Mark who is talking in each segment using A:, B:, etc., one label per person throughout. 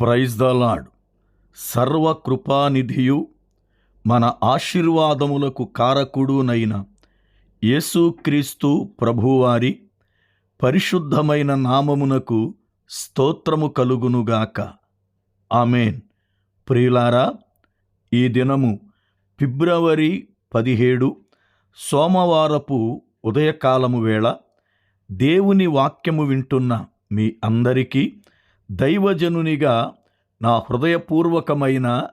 A: Praise the lord సర్వకృపానిధియు మన ఆశీర్వాదములకు కారకుడునైన యేసుక్రీస్తు ప్రభువారి పరిశుద్ధమైన నామమునకు స్తోత్రము కలుగునుగాక ఆమెన్. ప్రియులారా ఈ దినము ఫిబ్రవరి పదిహేడు సోమవారపు ఉదయకాలము వేళ దేవుని వాక్యము వింటున్న మీ అందరికీ దైవజనునిగా నా హృదయపూర్వకమైన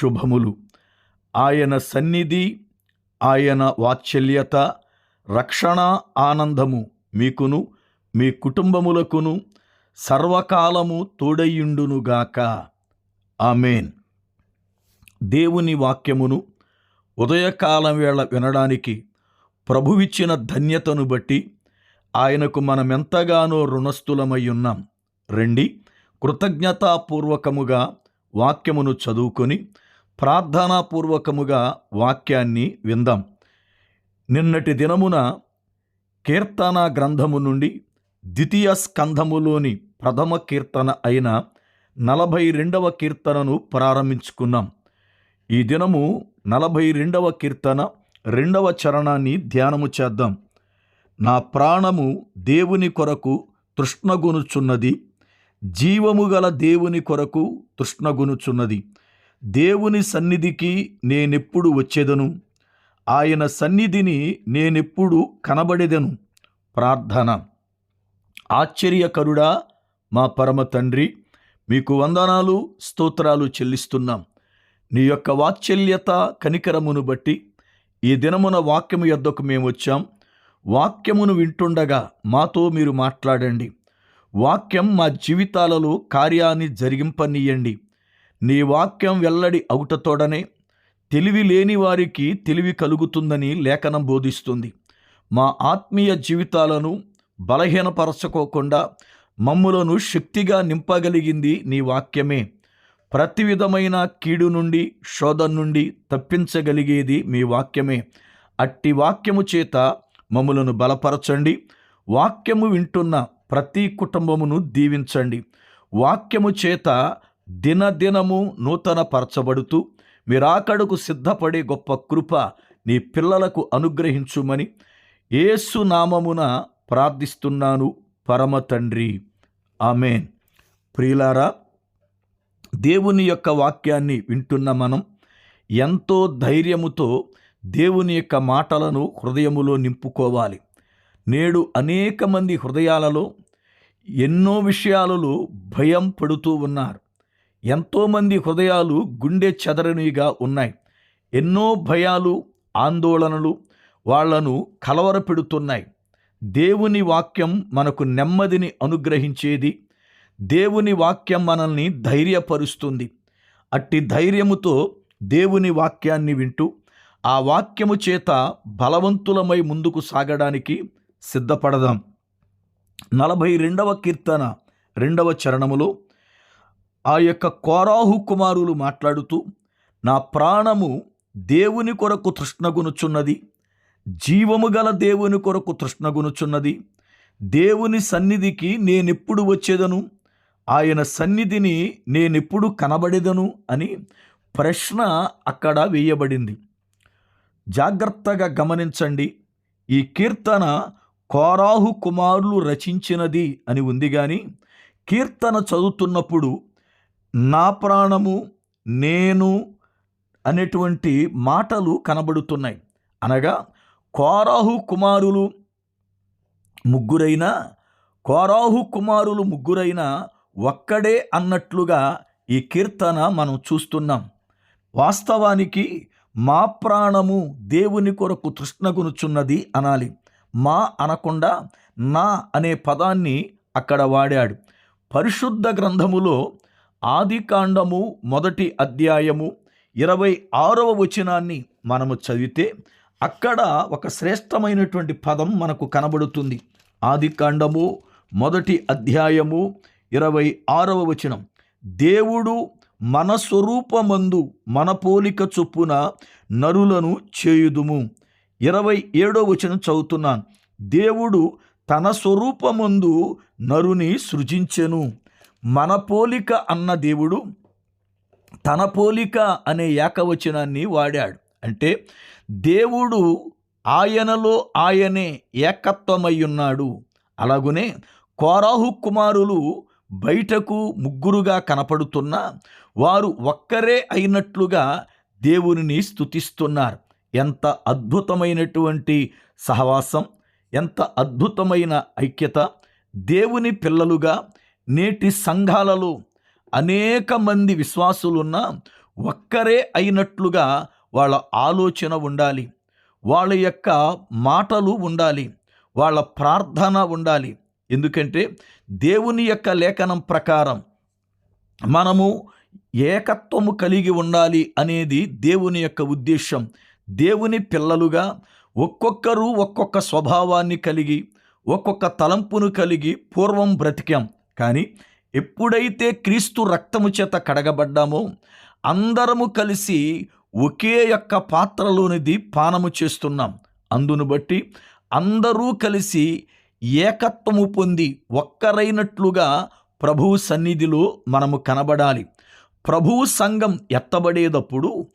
A: శుభములు. ఆయన సన్నిధి ఆయన వాత్సల్యత రక్షణ ఆనందము మీకును మీ కుటుంబములకును సర్వకాలము తోడయ్యుండునుగాక ఆమెన్. దేవుని వాక్యమును ఉదయకాలం వేళ వినడానికి ప్రభువిచ్చిన ధన్యతను బట్టి ఆయనకు మనమెంతగానో రుణస్థులమై ఉన్నాం. రండి. కృతజ్ఞతాపూర్వకముగా వాక్యమును చదువుకొని ప్రార్థనాపూర్వకముగా వాక్యాన్ని విందాం. నిన్నటి దినమున కీర్తన గ్రంథము నుండి ద్వితీయ స్కంధములోని ప్రథమ కీర్తన అయిన నలభై రెండవ కీర్తనను ప్రారంభించుకున్నాం. ఈ దినము నలభై రెండవ కీర్తన రెండవ చరణాన్ని ధ్యానము చేద్దాం. నా ప్రాణము దేవుని కొరకు తృష్ణగునుచున్నది జీవము గల దేవుని కొరకు తృష్ణగునుచున్నది. దేవుని సన్నిధికి నేనెప్పుడు వచ్చేదను? ఆయన సన్నిధిని నేనెప్పుడు కనబడేదను? ప్రార్థన. ఆశ్చర్యకరుడా మా పరమ తండ్రి మీకు వందనాలు స్తోత్రాలు చెల్లిస్తున్నాం. నీ యొక్క వాత్సల్యత కనికరమును బట్టి ఈ దినమున వాక్యము యొద్దకు మేము వచ్చాం వాక్యమును వింటుండగా మాతో మీరు మాట్లాడండి. వాక్యం మా జీవితాలలో కార్యాన్ని జరిగింపనీయండి. నీ వాక్యం వెల్లడి అవుటతోడనే తెలివి లేని వారికి తెలివి కలుగుతుందని లేఖనం బోధిస్తుంది. మా ఆత్మీయ జీవితాలను బలహీనపరచుకోకుండా మమ్ములను శక్తిగా నింపగలిగింది నీ వాక్యమే. ప్రతి విధమైన కీడు నుండి శోధన నుండి తప్పించగలిగేది మీ వాక్యమే. అట్టి వాక్యము చేత మమ్ములను బలపరచండి. వాక్యము వింటున్న ప్రతి కుటుంబమును దీవించండి. వాక్యము చేత దినదినము నూతన పరచబడుతూ మీరాకడకు సిద్ధపడే గొప్ప కృప నీ పిల్లలకు అనుగ్రహించుమని ఏసు నామమున ప్రార్థిస్తున్నాను. పరమ తండ్రి. ఆమెన్. ప్రియులారా దేవుని యొక్క వాక్యాన్ని వింటున్న మనం ఎంతో ధైర్యముతో దేవుని యొక్క మాటలను హృదయములో నింపుకోవాలి. నేడు అనేక మంది హృదయాలలో ఎన్నో విషయాలలో భయం పడుతూ ఉన్నారు. ఎంతోమంది హృదయాలు గుండె చెదరనిగా ఉన్నాయి. ఎన్నో భయాలు ఆందోళనలు వాళ్ళను కలవరపెడుతున్నాయి. దేవుని వాక్యం మనకు నెమ్మదిని అనుగ్రహించేది. దేవుని వాక్యం మనల్ని ధైర్యపరుస్తుంది. అట్టి ధైర్యముతో దేవుని వాక్యాన్ని వింటూ ఆ వాక్యము చేత బలవంతులమై ముందుకు సాగడానికి సిద్ధపడదాం. నలభై రెండవ కీర్తన రెండవ చరణములో ఆ యొక్క కోరాహు కుమారులు మాట్లాడుతూ నా ప్రాణము దేవుని కొరకు తృష్ణగునుచున్నది జీవము గల దేవుని కొరకు తృష్ణగునుచున్నది దేవుని సన్నిధికి నేనెప్పుడు వచ్చేదను ఆయన సన్నిధిని నేనెప్పుడు కనబడేదను అని ప్రశ్న అక్కడ వేయబడింది. జాగ్రత్తగా గమనించండి ఈ కీర్తన కోరాహు కుమారులు రచించినది అని ఉంది కానీ కీర్తన చదువుతున్నప్పుడు నా ప్రాణము నేను అనేటువంటి మాటలు కనబడుతున్నాయి. అనగా కోరాహు కుమారులు ముగ్గురైనా కోరాహు కుమారులు ముగ్గురైనా ఒక్కడే అన్నట్లుగా ఈ కీర్తన మనం చూస్తున్నాం. వాస్తవానికి మా ప్రాణము దేవుని కొరకు తృష్ణగునుచున్నది అనాలి. మా అనకుండా నా అనే పదాన్ని అక్కడ వాడాడు. పరిశుద్ధ గ్రంథములో ఆదికాండము మొదటి అధ్యాయము ఇరవై ఆరవ వచనాన్ని మనము చదివితే అక్కడ ఒక శ్రేష్టమైనటువంటి పదం మనకు కనబడుతుంది. ఆదికాండము మొదటి అధ్యాయము ఇరవై ఆరవ వచనం. దేవుడు మన స్వరూపమందు మన పోలిక చొప్పున నరులను చేయుదుము. ఇరవై ఏడో వచనం చదువుతున్నాను. దేవుడు తన స్వరూపమందు నరుని సృజించెను. మన పోలిక అన్న దేవుడు తన పోలిక అనే ఏకవచనాన్ని వాడాడు. అంటే దేవుడు ఆయనలో ఆయనే ఏకత్వమై ఉన్నాడు అలాగునే కోరాహు కుమారులు బయటకు ముగ్గురుగా కనపడుతున్నా వారు ఒక్కరే అయినట్లుగా దేవునిని స్తుతిస్తున్నారు. ఎంత అద్భుతమైనటువంటి సహవాసం ఎంత అద్భుతమైన ఐక్యత దేవుని పిల్లలుగా నేటి సంఘాలలో అనేక మంది విశ్వాసులున్న ఒక్కరే అయినట్లుగా వాళ్ళ ఆలోచన ఉండాలి. వాళ్ళ యొక్క మాటలు ఉండాలి. వాళ్ళ ప్రార్థన ఉండాలి. ఎందుకంటే దేవుని యొక్క లేఖనం ప్రకారం మనము ఏకత్వము కలిగి ఉండాలి అనేది దేవుని యొక్క ఉద్దేశం దేవుని పిల్లలుగా ఒక్కొక్కరు ఒక్కొక్క స్వభావాన్ని కలిగి ఒక్కొక్క తలంపును కలిగి పూర్వం బ్రతికాం. కానీ ఎప్పుడైతే క్రీస్తు రక్తము చేత కడగబడ్డామో అందరము కలిసి ఒకే యొక్క పాత్రలోనిది పానము చేస్తున్నాం. అందును బట్టి అందరూ కలిసి ఏకత్వము పొంది ఒక్కరైనట్లుగా ప్రభువు సన్నిధిలో మనము కనబడాలి. ప్రభువు సంఘం ఎత్తబడేటప్పుడు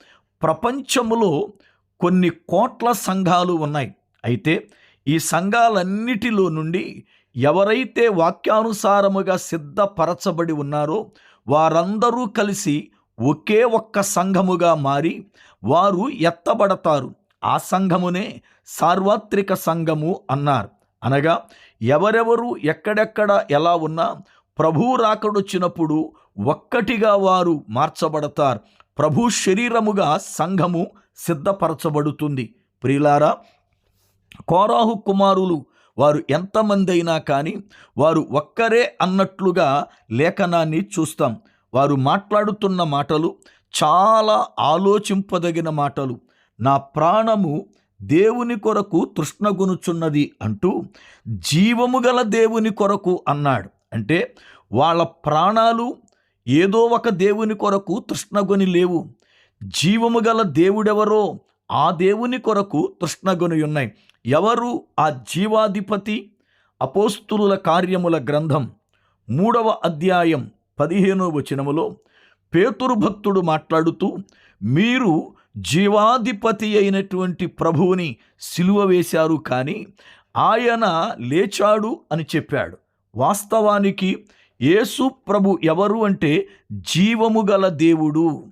A: ప్రపంచములో కొన్ని కోట్ల సంఘాలు ఉన్నాయి. అయితే ఈ సంఘాలన్నిటిలో నుండి ఎవరైతే వాక్యానుసారముగా సిద్ధపరచబడి ఉన్నారో వారందరూ కలిసి ఒకే ఒక్క సంఘముగా మారి వారు ఎత్తబడతారు. ఆ సంఘమునే సార్వత్రిక సంఘము అన్నారు. అనగా ఎవరెవరు ఎక్కడెక్కడ ఎలా ఉన్నా ప్రభు రాకడొచ్చినప్పుడు ఒక్కటిగా వారు మార్చబడతారు. ప్రభు శరీరముగా సంఘము సిద్ధపరచబడుతుంది. ప్రియులారా కోరాహు కుమారులు వారు ఎంతమంది అయినా కానీ వారు ఒక్కరే అన్నట్లుగా లేఖనాన్ని చూస్తాం. వారు మాట్లాడుతున్న మాటలు చాలా ఆలోచింపదగిన మాటలు. నా ప్రాణము దేవుని కొరకు తృష్ణగునుచున్నది అంటూ జీవము గల దేవుని కొరకు అన్నాడు. అంటే వాళ్ళ ప్రాణాలు ఏదో ఒక దేవుని కొరకు తృష్ణగొని లేవు. జీవము గల దేవుడెవరో ఆ దేవుని కొరకు తృష్ణగొని ఉన్నాయి ఎవరు ఆ జీవాధిపతి? అపోస్తుల కార్యముల గ్రంథం మూడవ అధ్యాయం పదిహేనో వచనములో పేతురు భక్తుడు మాట్లాడుతూ మీరు జీవాధిపతి అయినటువంటి ప్రభువుని సిలువ వేశారు కానీ ఆయన లేచాడు అని చెప్పాడు. వాస్తవానికి యేసు ప్రభు ఎవరు అంటే జీవము గల దేవుడు.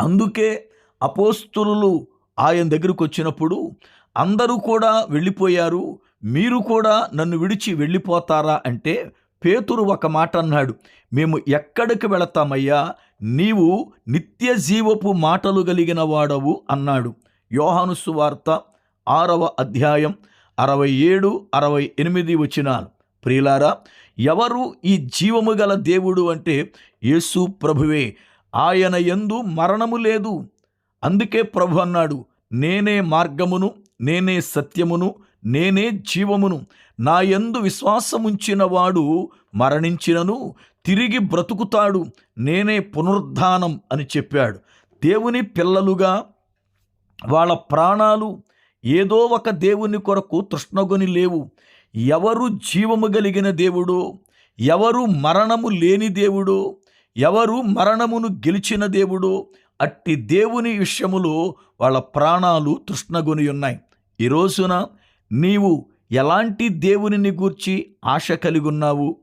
A: అందుకే అపోస్తులు ఆయన దగ్గరకు వచ్చినప్పుడు అందరూ కూడా వెళ్ళిపోయారు. మీరు కూడా నన్ను విడిచి వెళ్ళిపోతారా అంటే పేతురు ఒక మాట అన్నాడు. మేము ఎక్కడికి వెళతామయ్యా? నీవు నిత్య జీవపు మాటలు కలిగిన వాడవు అన్నాడు. యోహాను సువార్త ఆరవ అధ్యాయం అరవై ఏడు అరవై ఎనిమిది వచ్చినాలు ప్రియులారా ఎవరు ఈ జీవము గల దేవుడు అంటే యేసు ప్రభువే. ఆయన ఎందు మరణము లేదు. అందుకే ప్రభు అన్నాడు నేనే మార్గమును నేనే సత్యమును నేనే జీవమును. నా యందు విశ్వాసముంచిన వాడు మరణించినను తిరిగి బ్రతుకుతాడు నేనే పునరుద్ధానం అని చెప్పాడు. దేవుని పిల్లలుగా వాళ్ళ ప్రాణాలు ఏదో ఒక దేవుని కొరకు తృష్ణగొని లేవు. ఎవరు జీవము కలిగిన దేవుడు? ఎవరు మరణము లేని దేవుడు? ఎవరు మరణమును గెలిచిన దేవుడు? అట్టి దేవుని విషయములో వాళ్ళ ప్రాణాలు తృష్ణగొని ఉన్నాయి. ఈ రోజున నీవు ఎలాంటి దేవునిని గూర్చి ఆశ కలిగి ఉన్నావు?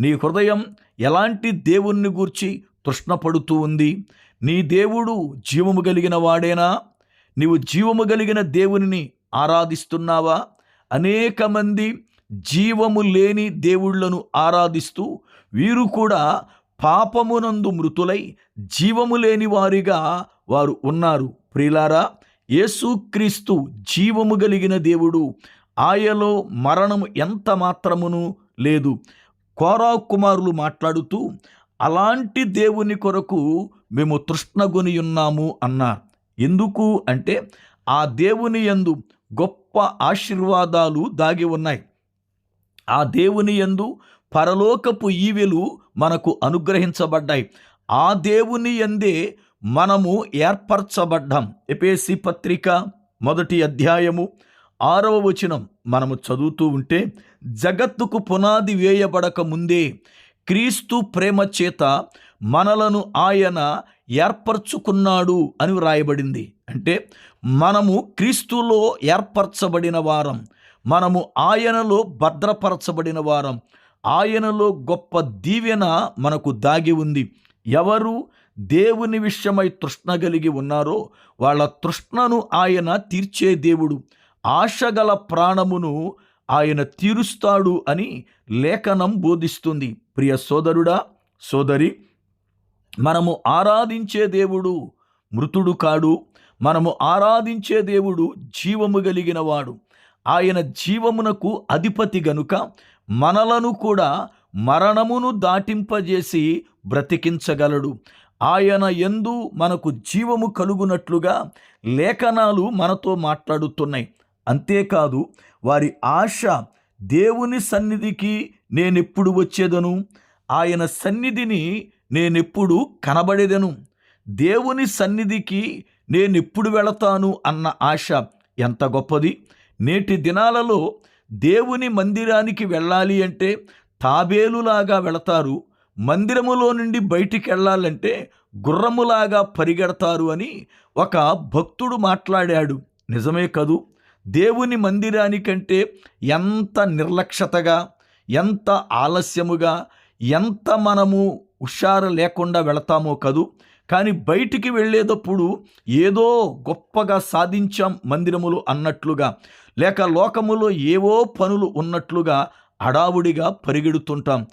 A: నీ హృదయం ఎలాంటి దేవుణ్ణి గూర్చి తృష్ణపడుతూ ఉంది? నీ దేవుడు జీవము కలిగిన వాడేనా? నీవు జీవము కలిగిన దేవునిని ఆరాధిస్తున్నావా? అనేక మంది జీవము లేని దేవుళ్ళను ఆరాధిస్తూ వీరు కూడా పాపమునందు మృతులై జీవము లేని వారిగా వారు ఉన్నారు. ప్రిలారా యేసుక్రీస్తు జీవము కలిగిన దేవుడు. ఆయలో మరణము ఎంత మాత్రమును లేదు. కోరా కుమారులు మాట్లాడుతూ అలాంటి దేవుని కొరకు మేము తృష్ణగొని ఉన్నాము అన్నారు. ఎందుకు అంటే ఆ దేవుని యందు గొప్ప ఆశీర్వాదాలు దాగి ఉన్నాయి. ఆ దేవుని యందు పరలోకపు ఈవెలు మనకు అనుగ్రహించబడ్డాయి. ఆ దేవుని యందే మనము ఏర్పరచబడ్డాం. ఎపేసి పత్రిక మొదటి అధ్యాయము ఆరవ వచనం మనము చదువుతూ ఉంటే జగత్తుకు పునాది వేయబడక ముందే క్రీస్తు ప్రేమ చేత మనలను ఆయన ఏర్పరచుకున్నాడు అని వ్రాయబడింది. అంటే మనము క్రీస్తులో ఏర్పరచబడిన వారం. మనము ఆయనలో భద్రపరచబడిన వారం. ఆయనలో గొప్ప దీవెన మనకు దాగి ఉంది. ఎవరు దేవుని విషయమై తృష్ణ కలిగి ఉన్నారో వాళ్ళ తృష్ణను ఆయన తీర్చే దేవుడు. ఆశగల ప్రాణమును ఆయన తీరుస్తాడు అని లేఖనం బోధిస్తుంది. ప్రియ సోదరుడా సోదరి మనము ఆరాధించే దేవుడు మృతుడు కాడు. మనము ఆరాధించే దేవుడు జీవము కలిగిన వాడు. ఆయన జీవమునకు అధిపతి గనుక మనలను కూడా మరణమును దాటింపజేసి బ్రతికించగలడు. ఆయన ఎందు మనకు జీవము కలుగునట్లుగా లేఖనాలు మనతో మాట్లాడుతున్నాయి. అంతేకాదు వారి ఆశ దేవుని సన్నిధికి నేనెప్పుడు వచ్చేదను? ఆయన సన్నిధిని నేనెప్పుడు కనబడేదను? దేవుని సన్నిధికి నేనెప్పుడు వెళతాను అన్న ఆశ ఎంత గొప్పది? నేటి దినాలలో దేవుని మందిరానికి వెళ్ళాలి అంటే తాబేలులాగా వెళతారు మందిరములో నుండి బయటికి వెళ్ళాలంటే గుర్రములాగా పరిగెడతారు అని ఒక భక్తుడు మాట్లాడాడు. నిజమే కదూ? దేవుని మందిరానికంటే ఎంత నిర్లక్ష్యతగా ఎంత ఆలస్యముగా ఎంత మనము హుషారు లేకుండా వెళతామో కదూ? కానీ బయటికి వెళ్ళేటప్పుడు ఏదో గొప్పగా సాధించాం మందిరములు అన్నట్లుగా లేక లోకములో ఏవో పనులు ఉన్నట్లుగా అడావుడిగా పరిగెడుతుంటాం.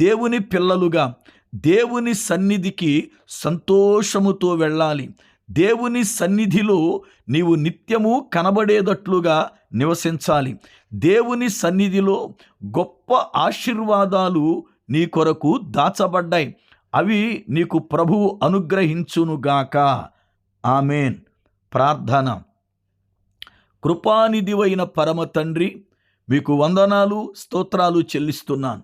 A: దేవుని పిల్లలుగా దేవుని సన్నిధికి సంతోషముతో వెళ్ళాలి. దేవుని సన్నిధిలో నీవు నిత్యము కనబడేటట్లుగా నివసించాలి. దేవుని సన్నిధిలో గొప్ప ఆశీర్వాదాలు నీ కొరకు దాచబడ్డాయి. అవి నీకు ప్రభువు అనుగ్రహించునుగాక ఆమెన్. ప్రార్థన. కృపానిధివైన పరమ తండ్రి మీకు వందనాలు స్తోత్రాలు చెల్లిస్తున్నాను.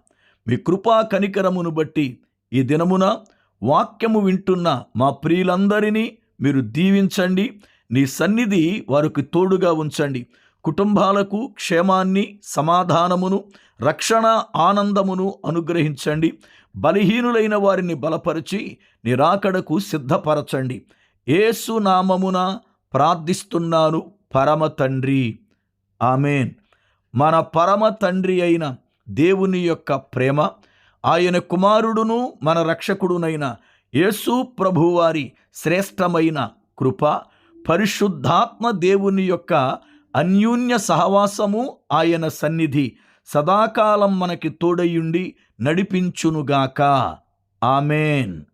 A: మీ కృపా కనికరమును బట్టి ఈ దినమున వాక్యము వింటున్న మా ప్రియులందరినీ మీరు దీవించండి. నీ సన్నిధి వారికి తోడుగా ఉంచండి. కుటుంబాలకు క్షేమాన్ని సమాధానమును రక్షణ ఆనందమును అనుగ్రహించండి. బలహీనులైన వారిని బలపరిచి నిరాకడకు సిద్ధపరచండి. ఏసు నామమున ప్రార్థిస్తున్నాను పరమ తండ్రి. ఆమెన్. మన పరమ తండ్రి అయిన దేవుని యొక్క ప్రేమ ఆయన కుమారుడును మన రక్షకుడునైన యేసు ప్రభువారి శ్రేష్టమైన కృప పరిశుద్ధాత్మ దేవుని యొక్క అన్యూన్య సహవాసము ఆయన సన్నిధి సదాకాలం మనకి తోడయుండి నడిపించునుగాక. ఆమెన్.